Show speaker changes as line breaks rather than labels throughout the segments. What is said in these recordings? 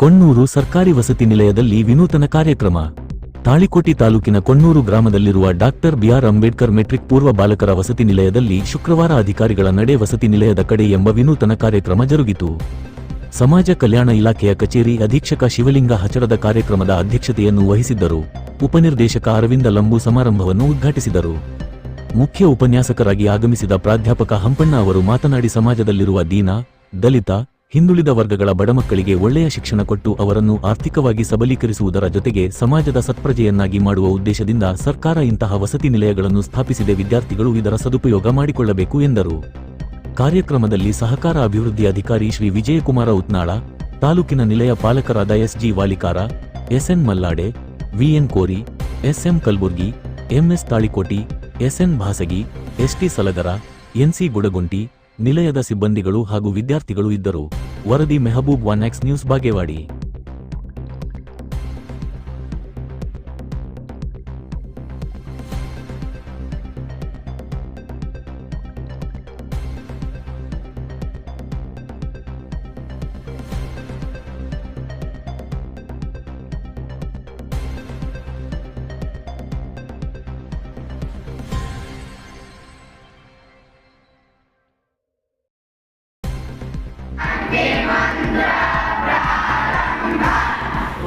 ಕೊಣ್ಣೂರು ಸರ್ಕಾರಿ ವಸತಿ ನಿಲಯದಲ್ಲಿ ವಿನೂತನ ಕಾರ್ಯಕ್ರಮ. ತಾಳಿಕೋಟಿ ತಾಲೂಕಿನ ಕೊಣ್ಣೂರು ಗ್ರಾಮದಲ್ಲಿರುವ ಡಾಕ್ಟರ್ ಬಿಆರ್ ಅಂಬೇಡ್ಕರ್ ಮೆಟ್ರಿಕ್ ಪೂರ್ವ ಬಾಲಕರ ವಸತಿ ನಿಲಯದಲ್ಲಿ ಶುಕ್ರವಾರ ಅಧಿಕಾರಿಗಳ ನಡೆ ವಸತಿ ನಿಲಯದ ಕಡೆ ಎಂಬ ವಿನೂತನ ಕಾರ್ಯಕ್ರಮ ಜರುಗಿತು. ಸಮಾಜ ಕಲ್ಯಾಣ ಇಲಾಖೆಯ ಕಚೇರಿ ಅಧೀಕ್ಷಕ ಶಿವಲಿಂಗ ಹಚಡದ ಕಾರ್ಯಕ್ರಮದ ಅಧ್ಯಕ್ಷತೆಯನ್ನು ವಹಿಸಿದ್ದರು. ಉಪನಿರ್ದೇಶಕ ಅರವಿಂದ ಲಂಬು ಸಮಾರಂಭವನ್ನು ಉದ್ಘಾಟಿಸಿದರು. ಮುಖ್ಯ ಉಪನ್ಯಾಸಕರಾಗಿ ಆಗಮಿಸಿದ ಪ್ರಾಧ್ಯಾಪಕ ಹಂಪಣ್ಣ ಅವರು ಮಾತನಾಡಿ ಸಮಾಜದಲ್ಲಿರುವ ದೀನ, ದಲಿತ ಹಿಂದುಳಿದ ವರ್ಗಗಳ ಬಡಮಕ್ಕಳಿಗೆ ಒಳ್ಳೆಯ ಶಿಕ್ಷಣ ಕೊಟ್ಟು ಅವರನ್ನು ಆರ್ಥಿಕವಾಗಿ ಸಬಲೀಕರಿಸುವುದರ ಜೊತೆಗೆ ಸಮಾಜದ ಸತ್ಪ್ರಜೆಯನ್ನಾಗಿ ಮಾಡುವ ಉದ್ದೇಶದಿಂದ ಸರ್ಕಾರ ಇಂತಹ ವಸತಿ ನಿಲಯಗಳನ್ನು ಸ್ಥಾಪಿಸಿದೆ ವಿದ್ಯಾರ್ಥಿಗಳು ಇದರ ಸದುಪಯೋಗ ಮಾಡಿಕೊಳ್ಳಬೇಕು ಎಂದರು. ಕಾರ್ಯಕ್ರಮದಲ್ಲಿ ಸಹಕಾರ ಅಭಿವೃದ್ಧಿ ಅಧಿಕಾರಿ ಶ್ರೀ ವಿಜಯಕುಮಾರ ಉತ್ನಾಳ, ತಾಲೂಕಿನ ನಿಲಯ ಪಾಲಕರಾದ SG Walikar SN Mallade VN Kori SM Kalburgi MS Talikoti SN Bhasagi ST Salagar NC Gudagunti ನಿಲಯದ ಸಿಬ್ಬಂದಿಗಳು ಹಾಗೂ ವಿದ್ಯಾರ್ಥಿಗಳು ಇದ್ದರು. ವರದಿ Mehboob one X news Bagewadi.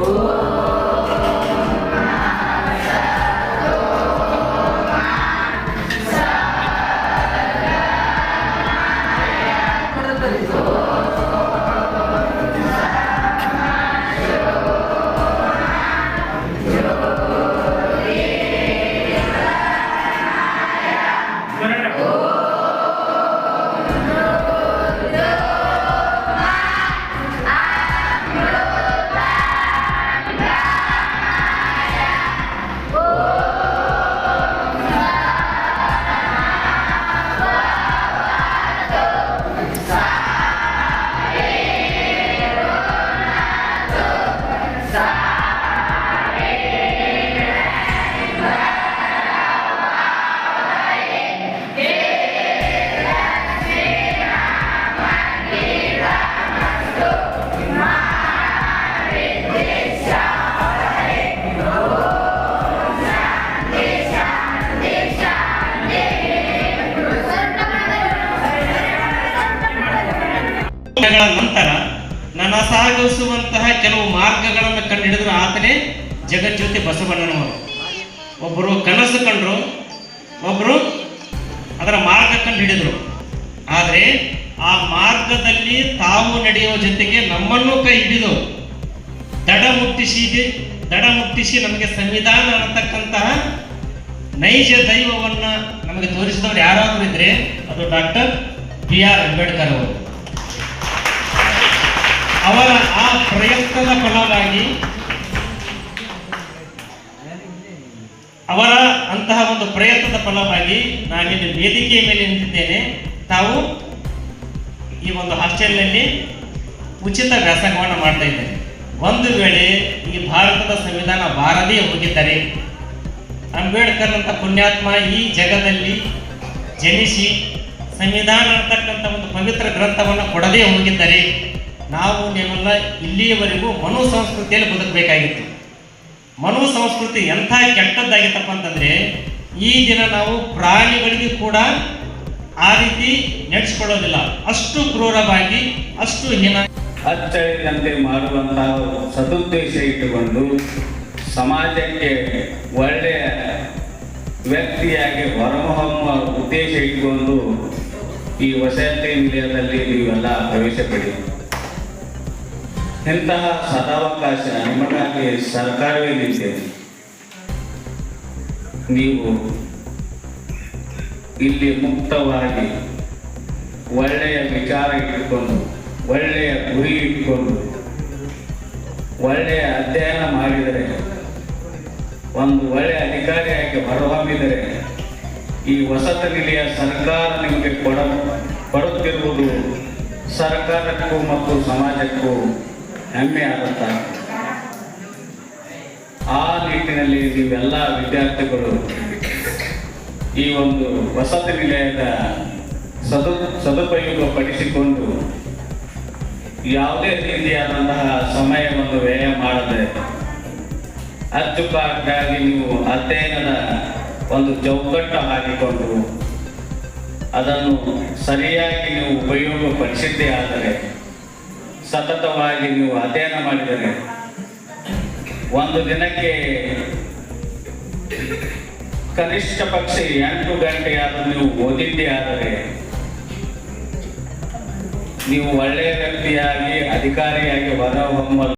Whoa. ನಂತರ ನನಸಾಗಿಸುವಂತಹ ಕೆಲವು ಮಾರ್ಗಗಳನ್ನು ಕಂಡುಹಿಡಿದ್ರು ಆತನೇ ಜಗಜ್ಯೋತಿ ಬಸವಣ್ಣನವರು. ಒಬ್ಬರು ಕನಸು ಕಂಡ್ರು ಒಬ್ಬರು ಅದರ ಮಾರ್ಗ ಕಂಡುಹಿಡಿದ್ರು. ಆದರೆ ಆ ಮಾರ್ಗದಲ್ಲಿ ತಾವು ನಡೆಯುವ ಜೊತೆಗೆ ನಮ್ಮನ್ನು ಕೈ ಹಿಡಿದು ದಡ ಮುಟ್ಟಿಸಿ ದಡ ಮುಟ್ಟಿಸಿ ನಮಗೆ ಸಂವಿಧಾನ ಅನ್ನತಕ್ಕಂತಹ ನೈಜ ದೈವವನ್ನು ನಮಗೆ ತೋರಿಸಿದವರು ಯಾರಾದರೂ ಇದ್ರೆ ಅದು ಡಾಕ್ಟರ್ ಬಿ ಆರ್ ಅಂಬೇಡ್ಕರ್ ಅವರು. ಅವರ ಆ ಪ್ರಯತ್ನದ ಫಲವಾಗಿ ಅವರ ಅಂತಹ ಒಂದು ಪ್ರಯತ್ನದ ಫಲವಾಗಿ ನಾನಿಲ್ಲಿ ವೇದಿಕೆಯ ಮೇಲೆ ನಿಂತಿದ್ದೇನೆ. ತಾವು ಈ ಒಂದು ಹಾಸ್ಟೆಲ್ನಲ್ಲಿ ಉಚಿತ ವ್ಯಾಸಂಗವನ್ನು ಮಾಡ್ತಾ ಇದ್ದೇನೆ ಒಂದು ವೇಳೆ ಈ ಭಾರತದ ಸಂವಿಧಾನ ಬಾರದೇ ಹೋಗಿದ್ದರೆ ಅಂಬೇಡ್ಕರ್ ಅಂತ ಪುಣ್ಯಾತ್ಮ ಈ ಜಗದಲ್ಲಿ ಜನಿಸಿ ಸಂವಿಧಾನ ಅಂತಕ್ಕಂಥ ಒಂದು ಪವಿತ್ರ ಗ್ರಂಥವನ್ನು ಕೊಡದೇ ಹೋಗಿದ್ದರೆ ನಾವು ನೀವೆಲ್ಲ ಇಲ್ಲಿಯವರೆಗೂ ಮನು ಸಂಸ್ಕೃತಿಯಲ್ಲಿ ಬದುಕಬೇಕಾಗಿತ್ತು. ಮನು ಸಂಸ್ಕೃತಿ ಎಂಥ ಕೆಟ್ಟದ್ದಾಗಿತ್ತಪ್ಪ ಅಂತಂದ್ರೆ, ಈ ದಿನ ನಾವು ಪ್ರಾಣಿಗಳಿಗೆ ಕೂಡ ಆ ರೀತಿ ನಡೆಸ್ಕೊಳ್ಳೋದಿಲ್ಲ. ಅಷ್ಟು ಕ್ರೂರವಾಗಿ, ಅಷ್ಟು ಹೀನ
ಅಚ್ಚಳಿದಂತೆ ಮಾಡುವಂತಹ ಸದುದ್ದೇಶ ಇಟ್ಟುಕೊಂಡು ಸಮಾಜಕ್ಕೆ ಒಳ್ಳೆಯ ವ್ಯಕ್ತಿಯಾಗಿ ಹೊರಹೊಮ್ಮುವ ಉದ್ದೇಶ ಇಟ್ಟುಕೊಂಡು ಈ ವಸತಿ ನಿಲಯದಲ್ಲಿ ನೀವೆಲ್ಲ ಪ್ರವೇಶ ಇಂತಹ ಸದಾವಕಾಶ ನಿಮಗಾಗಿ ಸರ್ಕಾರವೇ ನೀಡಿದೆ ನೀವು ಇಲ್ಲಿ ಮುಕ್ತವಾಗಿ ಒಳ್ಳೆಯ ವಿಚಾರ ಇಟ್ಟುಕೊಂಡು ಒಳ್ಳೆಯ ಗುರಿ ಇಟ್ಟುಕೊಂಡು ಒಳ್ಳೆಯ ಅಧ್ಯಯನ ಮಾಡಿದರೆ, ಒಂದು ಒಳ್ಳೆಯ ಅಧಿಕಾರಿಯಾಗಿ ಹೊರಹೊಮ್ಮಿದರೆ, ಈ ವಸತಿ ನಿಲಯ ಸರ್ಕಾರ ನಿಮಗೆ ಕೊಡ, ಕೊಡುತ್ತಿರುವುದು ಸರ್ಕಾರಕ್ಕೂ ಮತ್ತು ಸಮಾಜಕ್ಕೂ ಹೆಮ್ಮೆ ಆದಂತ ಆ ನಿಟ್ಟಿನಲ್ಲಿ ನೀವೆಲ್ಲ ವಿದ್ಯಾರ್ಥಿಗಳು ಈ ಒಂದು ವಸತಿ ನಿಲಯದ ಸದು, ಸದುಪಯೋಗ ಪಡಿಸಿಕೊಂಡು ಯಾವುದೇ ರೀತಿಯಾದಂತಹ ಸಮಯವನ್ನು ವ್ಯಯ ಮಾಡದೆ ಅಚ್ಚುಕಟ್ಟಾಗಿ ನೀವು ಅಧ್ಯಯನದ ಒಂದು ಚೌಕಟ್ಟು ಹಾಕಿಕೊಂಡು ಅದನ್ನು ಸರಿಯಾಗಿ ನೀವು ಉಪಯೋಗಪಡಿಸಿದ್ದೇ ಆದರೆ ಸತತವಾಗಿ ನೀವು ಅಧ್ಯಯನ ಮಾಡಿದರೆ ಒಂದು ದಿನಕ್ಕೆ ಕನಿಷ್ಠ ಪಕ್ಷ ಎಂಟು ಗಂಟೆಯಾದರೂ ನೀವು ಓದಿದ್ದೇ ಆದರೆ ನೀವು ಒಳ್ಳೆಯ ವ್ಯಕ್ತಿಯಾಗಿ, ಅಧಿಕಾರಿಯಾಗಿ ಹೊರಹೊಮ್ಮಲು